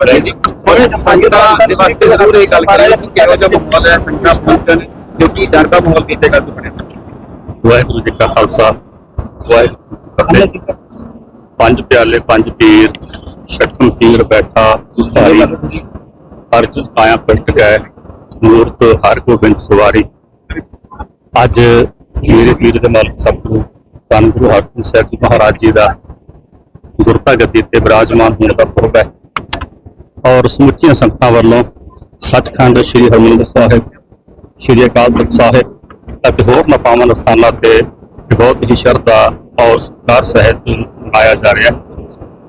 ਜੀ ਸੰਗਤਾਂ ਦੇ ਵਾਸਤੇ ਜ਼ਰੂਰ ਇਹ ਗੱਲ ਕਰੀ ਕਿ ਕਿਹੋ ਜਿਹਾ ਮਾਹੌਲ ਹੈ, ਸੰਗਤਾਂ ਪਹੁੰਚਣ ਕਿਉਂਕਿ ਡਰ ਦਾ ਮਾਹੌਲ ਕਿਤੇ ਸੁਪਨੇ ਵਾਹਿਗੁਰੂ ਜੀ ਕਾ ਖਾਲਸਾ, ਵਾਹਿਗੁਰੂ ਜੀ ਪੰਜ ਪਿਆਲੇ, ਪੰਜ ਪੀਰ ਛਠਮ ਪੀਰ ਬੈਠਾ, ਸਾਰੀ ਹਰ ਚ ਆਇਆ ਗਏ, ਮੂਰਤ ਹਰ ਗੋਬਿੰਦ ਸਵਾਰੀ। ਅੱਜ ਮੇਰੇ ਪੀਰ ਦੇ ਮਾਲਕ ਸਤਿਗੁਰੂ ਧੰਨ ਗੁਰੂ ਹਰਗੋਬਿੰਦ ਸਾਹਿਬ ਜੀ ਮਹਾਰਾਜ ਜੀ ਦਾ ਗੁਰਤਾ ਗੱਦੀ ਤੇ ਵਿਰਾਜਮਾਨ ਹੋਣ ਦਾ ਪੁਰਬ ਹੈ। ਔਰ ਸਮੁੱਚੀਆਂ ਸੰਗਤਾਂ ਵੱਲੋਂ ਸੱਚਖੰਡ ਸ੍ਰੀ ਹਰਿਮੰਦਰ ਸਾਹਿਬ, ਸ੍ਰੀ ਅਕਾਲ ਤਖਤ ਸਾਹਿਬ ਅਤੇ ਹੋਰ ਨਪਾਵਨ ਸਥਾਨਾਂ ਤੇ ਬਹੁਤ ਹੀ ਸ਼ਰਧਾ ਔਰ ਸਤਿਕਾਰ ਸਹਿਤ ਮਨਾਇਆ ਜਾ ਰਿਹਾ।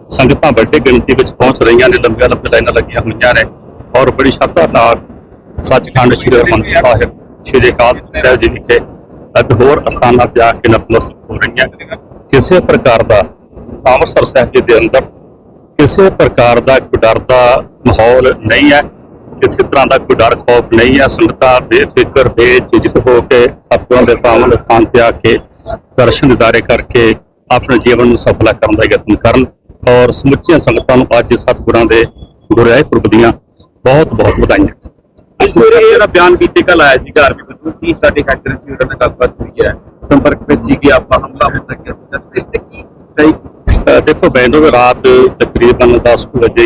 ਸੰਗਤਾਂ ਵੱਡੀ ਗਿਣਤੀ ਵਿੱਚ ਪਹੁੰਚ ਰਹੀਆਂ ਨੇ, ਲੰਬੀਆਂ ਲੰਬੀਆਂ ਲਾਈਨਾਂ ਲੱਗੀਆਂ ਹੋਈਆਂ ਨੇ ਔਰ ਬੜੀ ਸ਼ਰਧਾ ਨਾਲ ਸੱਚਖੰਡ ਸ੍ਰੀ ਹਰਿਮੰਦਰ ਸਾਹਿਬ, ਸ੍ਰੀ ਅਕਾਲ ਤਖਤ ਸਾਹਿਬ ਜੀ ਵਿਖੇ ਅਤੇ ਹੋਰ ਅਸਥਾਨਾਂ ਤੇ ਆ ਕੇ ਨਤਮਸਤਕ ਹੋ ਰਹੀਆਂ ਕਿਸੇ ਪ੍ਰਕਾਰ ਦਾ ਅੰਮ੍ਰਿਤਸਰ ਸਾਹਿਬ ਜੀ ਦੇ ਅੰਦਰ ਕਿਸੇ ਪ੍ਰਕਾਰ ਦਾ ਕੋਈ ਡਰ ਦਾ ਮਾਹੌਲ ਨਹੀਂ ਹੈ, ਕਿਸੇ ਤਰ੍ਹਾਂ ਦਾ ਕੋਈ ਡਰ ਖੌਫ ਨਹੀਂ ਹੈ, ਸੰਗਤਾਂ ਬੇਫਿਕਰ, ਬੇਝਿਜਕ ਹੋ ਕੇ ਸਤਿਗੁਰਾਂ ਦੇ ਪਾਵਨ ਸਥਾਨ ਤੇ ਆ ਕੇ ਦਰਸ਼ਨ ਦਿਦਾਰੇ ਕਰਕੇ ਆਪਣੇ ਜੀਵਨ ਨੂੰ ਸਫਲਾ ਕਰਨ ਦਾ ਯਤਨ ਕਰਨ ਔਰ ਸਮੁੱਚੀਆਂ ਸੰਗਤਾਂ ਨੂੰ ਅੱਜ ਸਤਿਗੁਰਾਂ ਦੇ ਗੁਰਿਆਏ ਪੁਰਬ ਦੀਆਂ ਬਹੁਤ ਬਹੁਤ ਵਧਾਈਆਂ। ਇਸ ਵੇਲੇ ਜਿਹੜਾ ਬਿਆਨ ਕੀਤੇ ਕੱਲ ਆਇਆ ਸੀ ਘਰ ਵਿੱਚ ਕੀ ਸਾਡੇ ਫੈਕਟਰੀ ਦੀ ਉਹਨਾਂ ਨਾਲ ਗੱਲਬਾਤ ਹੋਈ ਹੈ? ਸੰਪਰਕ ਵਿੱਚ ਸੀ ਕਿ ਆਪਾਂ ਹਮਲਾ ਹੋ ਸਕਿਆ ਸੀ ਇਸ ਤੇ ਕੀ ਸਹੀ ਅ, ਦੇਖੋ ਮੈਨੂੰ ਰਾਤ ਤਕਰੀਬਨ 10 ਵਜੇ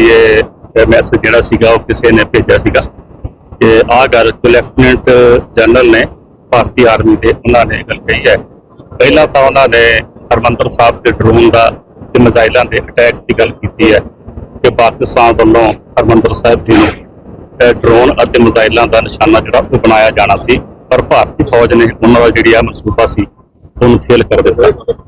ਇਹ ਮੈਸੇਜ ਜਿਹੜਾ ਸੀਗਾ ਉਹ ਕਿਸੇ ਨੇ ਭੇਜਿਆ ਸੀਗਾ ਕਿ ਆਹ ਗੱਲ ਲੈਫਟੀਨੈਂਟ ਜਨਰਲ ਨੇ ਭਾਰਤੀ ਆਰਮੀ ਦੇ ਉਹਨਾਂ ਨੇ ਗੱਲ ਕਹੀ ਹੈ। ਪਹਿਲਾਂ ਤਾਂ ਉਹਨਾਂ ਨੇ ਹਰਮੰਦਰ ਸਾਹਿਬ ਦੇ ਡਰੋਨ ਦਾ ਤੇ ਮਿਜ਼ਾਈਲਾਂ ਦੇ ਅਟੈਕ ਦੀ ਗੱਲ ਕੀਤੀ ਹੈ ਕਿ ਪਾਕਿਸਤਾਨ ਵੱਲੋਂ ਹਰਮੰਦਰ ਸਾਹਿਬ ਜੀ ਨੂੰ ਡਰੋਨ ਅਤੇ ਮਿਜ਼ਾਈਲਾਂ ਦਾ ਨਿਸ਼ਾਨਾ ਜਿਹੜਾ ਉਹ ਬਣਾਇਆ ਜਾਣਾ ਸੀ ਪਰ ਭਾਰਤੀ ਫੌਜ ਨੇ ਉਹਨਾਂ ਦਾ ਜਿਹੜੀ ਆ ਮਨਸੂਬਾ ਸੀ ਉਹਨੂੰ ਫੇਲ ਕਰ ਦਿੱਤਾ।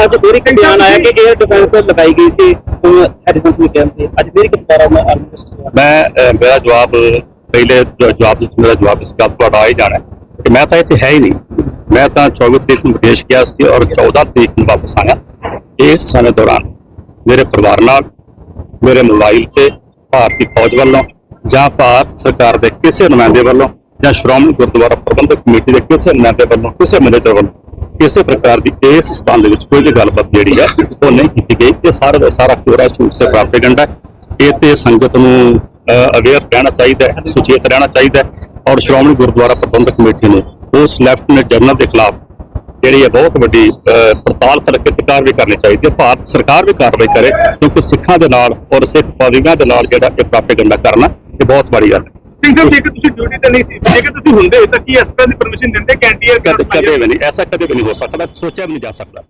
ਅੱਜ ਫਿਰ ਇੱਕ ਬਿਆਨ ਆਇਆ ਕਿ 에ਅਰ ਡਿਫੈਂਸ ਲਗਾਈ ਗਈ ਸੀ ਐਡੀਸ਼ਨ ਦੀ ਟਾਈਮ ਤੇ ਅੱਜ ਫਿਰ ਇੱਕ ਦੁਬਾਰਾ ਮੈਂ ਆਲਮੋਸਟ ਮੈਂ ਅਹ, ਮੇਰਾ ਜਵਾਬ ਪਹਿਲੇ ਜੋ ਜਵਾਬ ਵਿੱਚ ਮੇਰਾ ਜਵਾਬ ਇਸ ਗੱਲ ਤੁਹਾਡਾ ਆ ਹੀ ਜਾਣਾ ਹੈ ਕਿ ਮੈਂ ਤਾਂ ਇੱਥੇ ਹੈ ਹੀ ਨਹੀਂ ਮੈਂ ਤਾਂ 24 ਤਰੀਕ ਨੂੰ ਵਿਦੇਸ਼ ਗਿਆ ਸੀ ਔਰ 14 ਤਰੀਕ ਨੂੰ ਵਾਪਸ ਆਇਆ ਇਸ ਸਮੇਂ ਦੌਰਾਨ ਮੇਰੇ ਪਰਿਵਾਰ ਨਾਲ ਮੇਰੇ ਮੋਬਾਈਲ ਤੇ ਭਾਰਤੀ ਫੌਜ ਵੱਲੋਂ ਜਾਂ ਭਾਰਤ ਸਰਕਾਰ ਦੇ ਕਿਸੇ ਨੁਮਾਇੰਦੇ ਵੱਲੋਂ ਜਾਂ ਸ਼੍ਰੋਮਣੀ ਗੁਰਦੁਆਰਾ ਪ੍ਰਬੰਧਕ ਕਮੇਟੀ ਦੇ ਕਿਸੇ ਨੁਮਾਇੰਦੇ ਵੱਲੋਂ ਕਿਸੇ ਮੈਨੇਜਰ ਵੱਲੋਂ ਕਿਸੇ ਪ੍ਰਕਾਰ ਦੀ ਇਸ ਸਥਾਨ ਦੇ ਵਿੱਚ ਕੋਈ ਵੀ ਗੱਲਬਾਤ ਜਿਹੜੀ ਹੈ ਉਹ ਨਹੀਂ ਕੀਤੀ ਗਈ। ਇਹ ਸਾਰਾ ਦਾ ਸਾਰਾ ਕੋਰਾ ਝੂਠ ਤੇ ਪ੍ਰਾਪੇਗੰਡਾ ਇਹ ਤੇ ਸੰਗਤ ਨੂੰ ਅਵੇਅਰ ਰਹਿਣਾ ਚਾਹੀਦਾ ਹੈ, ਸੁਚੇਤ ਰਹਿਣਾ ਚਾਹੀਦਾ ਔਰ ਸ਼੍ਰੋਮਣੀ ਗੁਰਦੁਆਰਾ ਪ੍ਰਬੰਧਕ ਕਮੇਟੀ ਨੂੰ ਉਸ ਲੈਫਟੀਨੈਂਟ ਜਨਰਲ ਦੇ ਖਿਲਾਫ ਜਿਹੜੀ ਹੈ ਬਹੁਤ ਵੱਡੀ ਪੜਤਾਲ ਕਰਕੇ ਤੇ ਕਾਰਵਾਈ ਕਰਨੀ ਚਾਹੀਦੀ ਹੈ। ਭਾਰਤ ਸਰਕਾਰ ਵੀ ਕਾਰਵਾਈ ਕਰੇ ਕਿਉਂਕਿ ਸਿੱਖਾਂ ਦੇ ਨਾਲ ਔਰ ਸਿੱਖ ਪਾਦਰੀਆਂ ਦੇ ਨਾਲ ਜਿਹੜਾ ਇਹ ਪ੍ਰਾਪੇਗੰਡਾ ਕਰਨਾ, ਇਹ ਬਹੁਤ ਮਾੜੀ ਗੱਲ ਹੈ। ਸਿੰਘ ਸਾਹਿਬ ਜੇਕਰ ਤੁਸੀਂ ਡਿਊਟੀ ਤੇ ਨਹੀਂ ਸੀ ਜੇਕਰ ਤੁਸੀਂ ਹੁੰਦੇ ਤਾਂ ਕੀ ਇਸ ਤਰ੍ਹਾਂ ਦੀ ਪਰਮਿਸ਼ਨ ਦਿੰਦੇ? ਕੈਂਟੀਅਰ ਕਦੇ ਕਦੇ ਵੀ ਨਹੀਂ ਐਸਾ ਕਦੇ ਵੀ ਨਹੀਂ ਹੋ ਸਕਦਾ ਸੋਚਿਆ ਵੀ ਨਹੀਂ ਜਾ ਸਕਦਾ।